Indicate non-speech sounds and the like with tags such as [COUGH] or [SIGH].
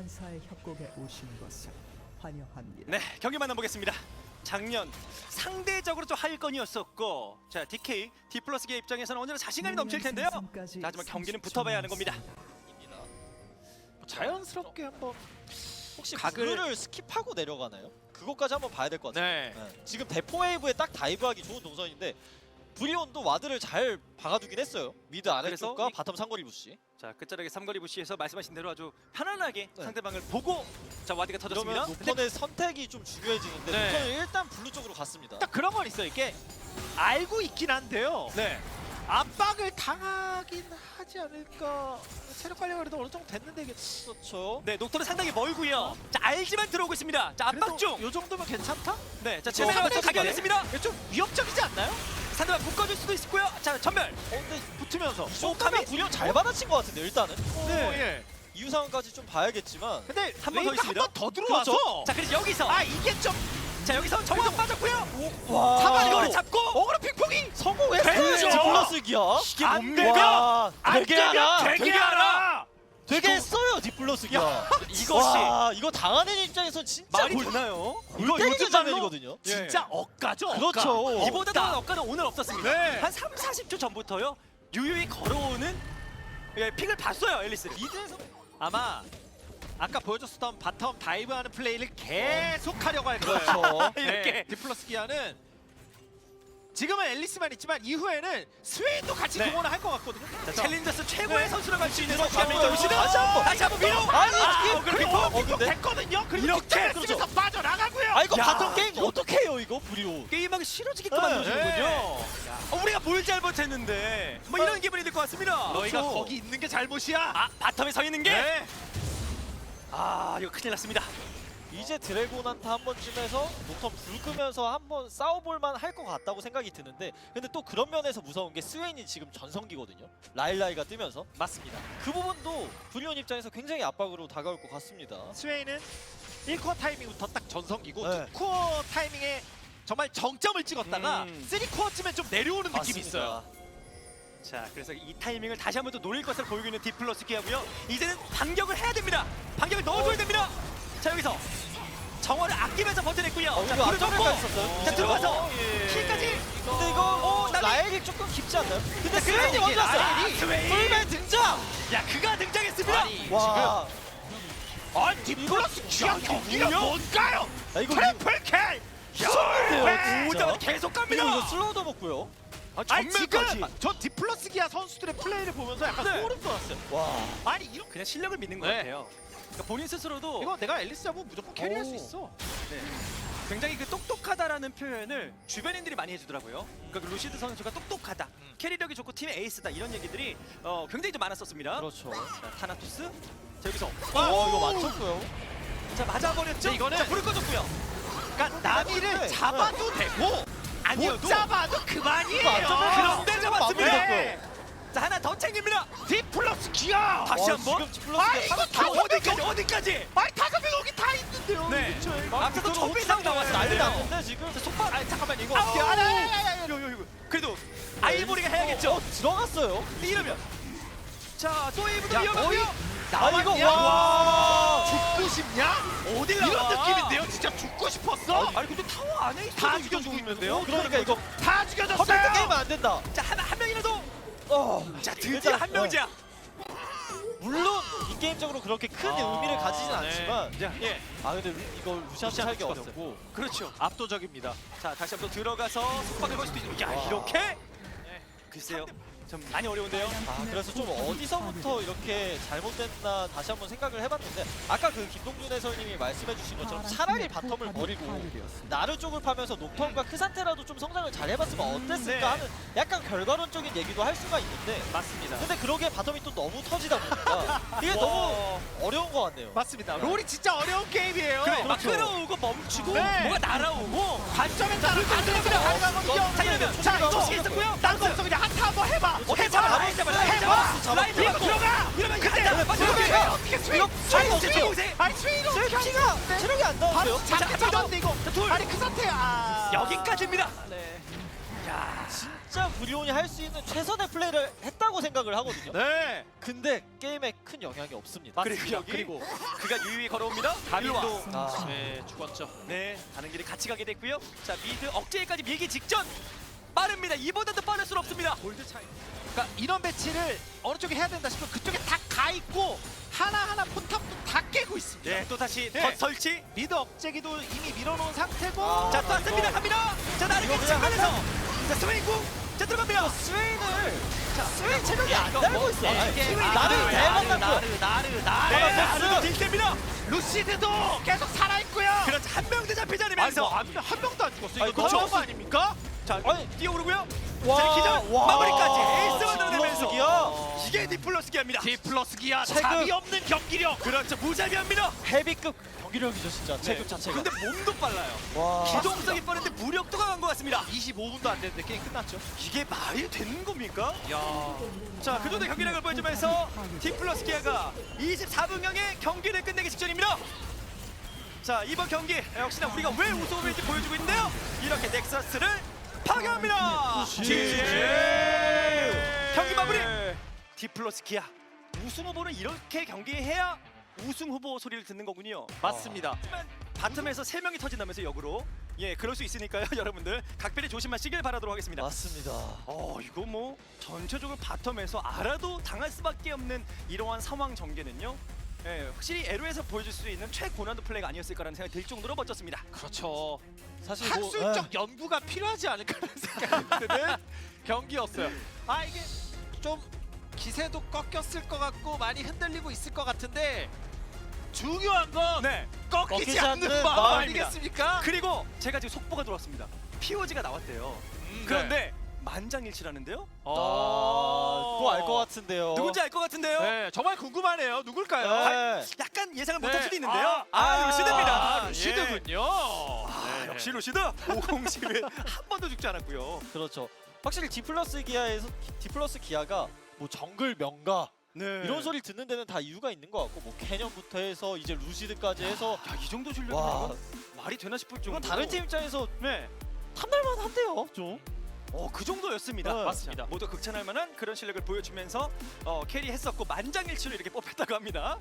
찬사의 협곡에 오신 것을 환영합니다. 네, 경기 만나보겠습니다. 작년 상대적으로 좀 하위권이었었고 자 DK D 플러스의 입장에서는 오늘은 자신감이 넘칠 텐데요. 자, 하지만 경기는 붙어봐야 하는 겁니다. 자연스럽게 한번 혹시 각을- 블루를 스킵하고 내려가나요? 그것까지 한번 봐야 될 것 같아요. 네. 네. 지금 대포 웨이브에 딱 다이브하기 좋은 동선인데 브리온도 와드를 잘 박아두긴 했어요. 미드 아래쪽과 이- 바텀 상거리 부시. 자 끝자락에 삼거리 부시에서 말씀하신 대로 아주 편안하게 네. 상대방을 보고 자 와드가 터졌습니다. 그러면 노턴의 선택이 좀 중요해지는데 네. 노턴은 일단 블루 쪽으로 갔습니다. 딱 그런 건 있어요. 이게 알고 있긴 한데요. 네, 압박을 당하긴 하지 않을까. 체력 관리가 그래도 어느 정도 됐는데 이게 그렇죠. 네 녹턴은 상당히 멀고요. 자 알지만 들어오고 있습니다. 자 압박 중. 요 정도면 괜찮다? 네, 자 어, 제대로 상대 가격했습니다. 이게 좀 위협적이지 않나요? 상대방 묶어줄 수도 있고요. 자 전멸. 어, 근데 붙으면서. 이 정도면 브리온 잘 받아친 것 같은데 일단은 네. 예. 이유 상황까지 좀 봐야겠지만 근데 한 번 더 있습니다. 한 번 더 들어와서. 그렇죠. 자 그래서 여기서 아 이게 좀 자 여기서 정확 빠졌고요. 와 잡아 이거를 잡고 어그로 핑퐁이 성공했어요. 되죠. 디플러스 기아. 이게 안 뭡니까? 와, 안 되게 되면. 되게 되게 알아. 되게 디플러스 기아. 이것이 와 이거 당하는 입장에서 진짜 말이 골 되나요? 골 때리는 장면이거든요. 진짜 억가죠. 억가. 그렇죠. 이보다 더 억가는 오늘 없었습니다. 네. 한 3, 40초 전부터요. 유유히 걸어오는 예, 픽을 봤어요, 앨리스. 미드에서 아마 아까 보여줬었던 바텀 다이브하는 플레이를 계속 하려고 할 거예요. 그렇죠. [LAUGHS] 이렇게. 네, 디플러스 기아는 지금은 앨리스만 있지만 이후에는 스웨인도 같이 네. 동원을 할 것 같거든요. 자, 챌린저스 최고의 네. 선수라고 할수 있는. 선수가 시드. 다시 한 번. 다시 한번 밀어. 아니, 어그로 그리고. 어, 근데? 됐거든요. 그리고 이렇게, 그렇죠. 빠져나가고요. 아 이거 야. 바텀 게임 어떻게 해요 이거 브리오? 게임하기 싫어지게끔 네. 만들어주는군요. 어, 우리가 뭘 잘못했는데 뭐 이런 기분이 들 것 같습니다. 너희가 그렇죠. 거기 있는 게 잘못이야. 아 바텀에 서 있는 게. 네. 아 이거 큰일 났습니다. 이제 드래곤한테 한 번쯤에서 녹턴 불 끄면서 한 번 싸워볼만 할 것 같다고 생각이 드는데 근데 또 그런 면에서 무서운 게 스웨인이 지금 전성기거든요 라일라이가 뜨면서 맞습니다. 그 부분도 브리온 입장에서 굉장히 압박으로 다가올 것 같습니다 스웨인은 1코어 타이밍부터 딱 전성기고 네. 2코어 타이밍에 정말 정점을 찍었다가 음. 3코어쯤엔 좀 내려오는 느낌이. 있어요. 자 그래서 이 타이밍을 다시 한 번 더 노릴 것을 보이고 있는 디플러스 기하고요. 이제는 반격을 해야 됩니다. 반격을 넣어줘야 됩니다. 자 여기서 정화를 아끼면서 버텨냈고요. 어, 자 이거 있었어요. 자 들어가서 어, 예. 킬까지. 근데 이거 어. 라일이 조금 깊지 않나요? 근데 스웨인이 스웨인이 먼저 왔어요 라일이. 스웨인. 풀맨 등장! 야 그가 등장했습니다. 아니, 와아 디플러스 기아 경기가? 뭔가요? 야, 이거 트리플 네. 오자마자 진짜 계속 갑니다. 이거 슬로우도 먹고요 아, 아니 전멸까지. 지금 저 디플러스 기아 선수들의 플레이를 보면서 약간 네. 소름 돋았어요. 와 아니 이런 그냥 실력을 믿는 것 네. 같아요. 그러니까 본인 스스로도 이거 내가 앨리스 잡으면 무조건 캐리할 수 오. 있어. 네. 굉장히 그 똑똑하다라는 표현을 주변인들이 많이 해주더라고요. 그러니까 그 루시드 선수가 똑똑하다, 음. 캐리력이 좋고 팀의 에이스다 이런 얘기들이 어, 굉장히 좀 많았었습니다. 그렇죠 자, 타나투스. 자 여기서 어 이거 맞췄고요 자 맞아버렸죠. 이거는- 자 불을 꺼줬고요. 그러니까 나비를 네. 잡아도 되고 아니어도 못 잡아도 그만이에요. 맞죠. 그런데 잡았습니다. 네. 자 하나 더 챙깁니다. 디플러스 기아. 다시 와, 한 번. 지금 디플러스가 아 이거 다 어디까지 어디까지? 아니 다섯 명 여기 다 있는데요. 네. 앞서도 초비상 난리 나왔어요. 났는데 지금 자 속박. 아 잠깐만 이거 아우. 어떻게? 이거, 이거. 그래도 아이보리가 해야겠죠. 어, 들어갔어요 이러면 자 소웨이브도 야, 위험하고요. 아 이거? 와 죽고 싶냐? 어딜 이런 나와? 느낌인데요. 진짜 죽고 싶었어. 아니 근데 타워 안에 있어도 다 이거 죽여주고 있는데요. 그러니까 이거 다 죽여줬어요. 게임은 안 된다 자 하나 한 어. 자 드디어 일단, 한 명이자 물론 이 게임적으로 그렇게 큰 아, 의미를 가지진 않지만 자, 예. 아 근데 루- 이거 루시안 루시안 살기. 어렵고 그렇죠. 압도적입니다. 자 다시 한번 들어가서 속박을 걸 수도 있고 야 와. 이렇게? 예, 글쎄요 좀 많이 어려운데요 아 그래서 좀 어디서부터 이렇게 잘못됐나 다시 한번 생각을 해봤는데 아까 그 김동준 해설님이 말씀해주신 것처럼 차라리 바텀을 버리고 나르 쪽을 파면서 녹턴과 크산테라도 좀 성장을 잘 해봤으면 어땠을까 네. 하는 약간 결과론적인 얘기도 할 수가 있는데 맞습니다 근데 그러기에 바텀이 또 너무 터지다 보니까 [LAUGHS] 이게 너무 어려운 것 같네요 맞습니다. 롤이 진짜 어려운 게임이에요. 그래 막 그렇죠. 끌어오고 멈추고 네. 뭐가 날아오고 관점에 따라 관점에 가능하거든요. 자 이러면 자 이거 있었고요 딴거 없어 그냥 한타 한번 해봐. 오케이 해봐. 잡아 해봐. 라인 들어가. 이러면 어떻게 스윙? 스윙. 아니? 체력이 안 잡게 잡았는데 이거. 둘. 아니 그 상태야. 여기까지입니다 네. 야 진짜 브리온이 할 수 있는 최선의 플레이를 했다고 생각을 하거든요. 네. 근데 게임에 큰 영향이 없습니다. 그리고 여기 그리고 그가 유유히 걸어옵니다. 와. 가빈도 아. 네 죽었죠. 네, 가는 길에 같이 가게 됐고요. 자, 미드 억제까지 밀기 직전. 빠릅니다. 이보다도 빠를 수는 없습니다. 골드 차이. 그러니까 이런 배치를 어느 쪽에 해야 된다 싶으면 그쪽에 다 가 있고 하나 하나 포탑도 다 깨고 있습니다. 네, 또 다시 네. 덧 설치. 미드 억제기도 이미 밀어놓은 상태고. 아, 자, 또 왔습니다. 갑니다. 자, 나르게 측면에서. 자, 스웨이궁. 자, 들어갑니다. 스웨인을 자, 스웨인 체력이 안 달고 뭐, 있어. 네, 아니, 이게 스웨인 나르, 나르, 대박 나르. 나르, 나르. 네, 나르도 딜됩니다. 루시드도 계속 살아있고요. 그렇죠. 한 명도 잡히지 아니 않으면서. 뭐, 한, 한 명도 안 죽었어. 이거 아니, 너무한 그렇죠. 거 아닙니까? 자, 아니. 뛰어오르고요. 와, 자, 기절. 와, 마무리까지. 에이스 만들어내면서. 디플러스기야. 이게 디플러스 기합니다. D 플러스 기아 체급. 없는 경기력. 그렇죠. 무자비합니다. 헤비급 경기력이죠 진짜 체급 자체가. 근데 몸도 빨라요. 와. 기동성이 빠른데 무력도 강한 것 같습니다. 25분도 안 됐는데 게임 끝났죠. 이게 말이 되는 겁니까? 야. 자, 그 정도의 경기력을 보여주면서 디플러스 기아가 24분경의 경기를 끝내기 직전입니다. 자, 이번 경기 역시나 우리가 왜 우승을 보여주고 있는데요. 이렇게 넥서스를 파괴합니다. GG. 경기 마무리. 디플러스 기아 우승 후보는 이렇게 경기해야 우승 후보 소리를 듣는 거군요. 맞습니다. 하지만 바텀에서 세 명이 터진다면서 역으로 예 그럴 수 있으니까요 [LAUGHS] 여러분들 각별히 조심하시길 바라도록 하겠습니다. 맞습니다. 어 이거 뭐 전체적으로 바텀에서 알아도 당할 수밖에 없는 이러한 상황 전개는요. 예, 확실히 에로에서 보여줄 수 있는 최고난도 플레이가 아니었을까라는 생각이 들 정도로 멋졌습니다. 그렇죠. 사실 뭐, 학술적 연구가 필요하지 않을까라는 [LAUGHS] 생각이 드는 경기였어요. 아 이게 좀 기세도 꺾였을 것 같고 많이 흔들리고 있을 것 같은데 중요한 건 네. 꺾이지, 꺾이지 않는 않는 마음 마음입니다. 아니겠습니까? 그리고 제가 지금 속보가 들어왔습니다. POG가 나왔대요. 음, 그런데 만장일치라는데요? 아, 또알 것 같은데요. 누군지 알 것 같은데요? 네, 정말 궁금하네요. 누굴까요? 네. 약간 예상을 네. 못할 수도 있는데요. 아, 아, 아, 루시드입니다. 아, 루시드군요. 아, 네. 역시 루시드 501한 번도 죽지 않았고요. 그렇죠. 확실히 디플러스 기아에서 디플러스 기아가 뭐 정글 명가 네. 이런 소리 듣는 데는 다 이유가 있는 것 같고 뭐 캐년부터 해서 이제 루시드까지 해서 야, 이 정도 와 실력이면 말이 되나 싶을 정도. 이건 다른 팀 입장에서 네. 탐날만 한데요 좀. 어, 그 정도였습니다. 네. 맞습니다. 모두 극찬할 만한 그런 실력을 보여주면서 어, 캐리했었고 만장일치로 이렇게 뽑혔다고 합니다.